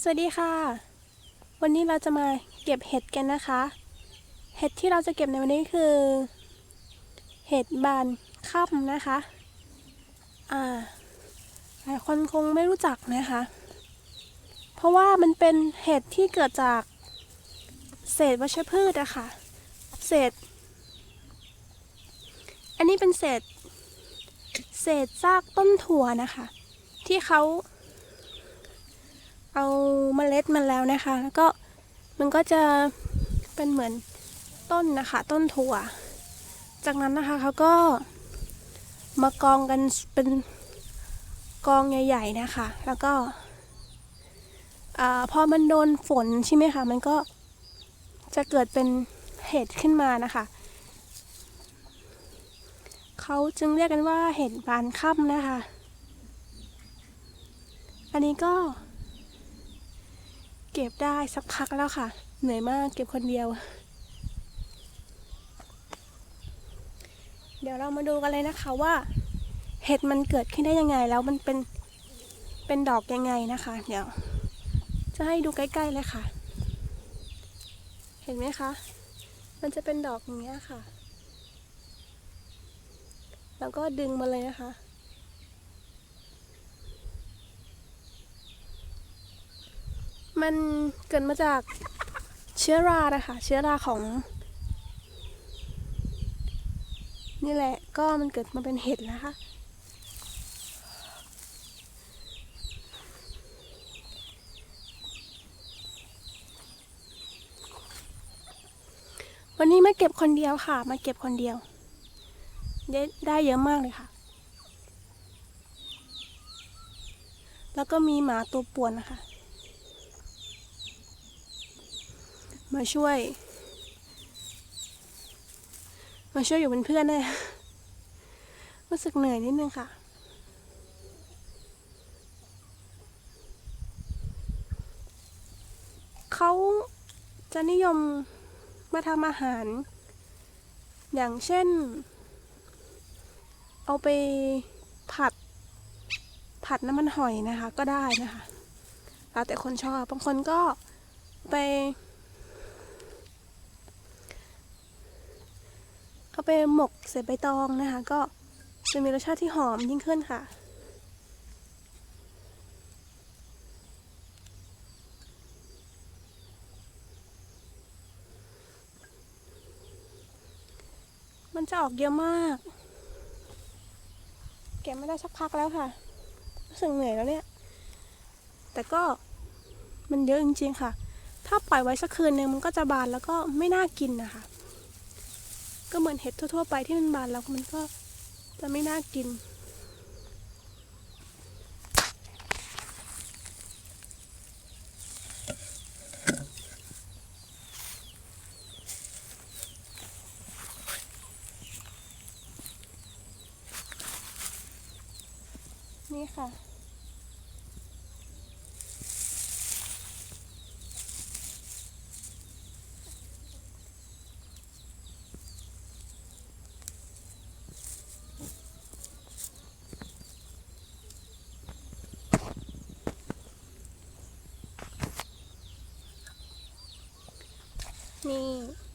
สวัสดีค่ะ วันนี้เราจะมาเก็บเห็ดกันนะคะ เห็ดที่เราจะเก็บในวันนี้คือ เห็ดบานค่ำนะคะ อ่า หลายคนคงไม่รู้จักนะคะ เพราะว่ามันเป็นเห็ดที่เกิดจากเศษวัชพืชอะค่ะ เศษ อันนี้เป็นเศษ เศษซากต้นถั่วนะคะ ที่เขา เอาเมล็ดมันแล้วนะคะ แล้วก็มันก็จะเป็นเหมือนต้นนะคะ ต้นถั่ว จากนั้นนะคะเขาก็มากองกันเป็นกองใหญ่ ๆนะคะ แล้วก็อพอมันโดนฝนใช่ไหมคะ มันก็จะเกิดเป็นเห็ดขึ้นมานะคะ เขาจึงเรียกกันว่าเห็ดบานค่ำนะคะ อันนี้ก็ เก็บได้สักพักแล้วค่ะ เหนื่อยมากเก็บคนเดียว เดี๋ยวเรามาดูกันเลยนะคะว่า เห็ดมันเกิดขึ้นได้ยังไงแล้วมันเป็นเป็นดอกยังไงนะคะ เดี๋ยว จะให้ดูใกล้ๆเลยค่ะ เห็นไหมคะ มันจะเป็นดอกอย่างเงี้ยค่ะ แล้วก็ดึงมาเลยนะคะ มันเกิดมาจากเชื้อรานะคะ เชื้อราของ นี่แหละก็มันเกิดมาเป็นเห็ดนะคะ วันนี้มาเก็บคนเดียวค่ะ มาเก็บคนเดียว ได้ได้เยอะมากเลยค่ะแล้วก็มีหมาตัวป่วนนะคะ มาช่วย มาช่วยอยู่เป็นเพื่อนเลยรู้สึกเหนื่อยนิดนึงค่ะเขาจะนิยมมาทำอาหาร อย่างเช่น เอาไปผัด ผัดน้ำมันหอยนะคะ ก็ได้นะคะแล้วแต่คนชอบ บางคนก็ไป เอา ไปหมกใส่ใบตองนะคะ ก็จะมีรสชาติที่หอมยิ่งขึ้นค่ะ มันจะออกเยอะมาก เก็บไม่ได้สักพักแล้วค่ะรู้สึกเหนื่อยแล้วเนี่ย แต่ก็มันเยอะจริงๆค่ะ ถ้าปล่อยไว้สักคืนหนึ่งมันก็จะบานแล้วก็ไม่น่ากินนะคะ ก็เหมือนเห็ดทั่วๆไปที่มันบานแล้วมันก็จะไม่น่ากิน นี่ค่ะ 你。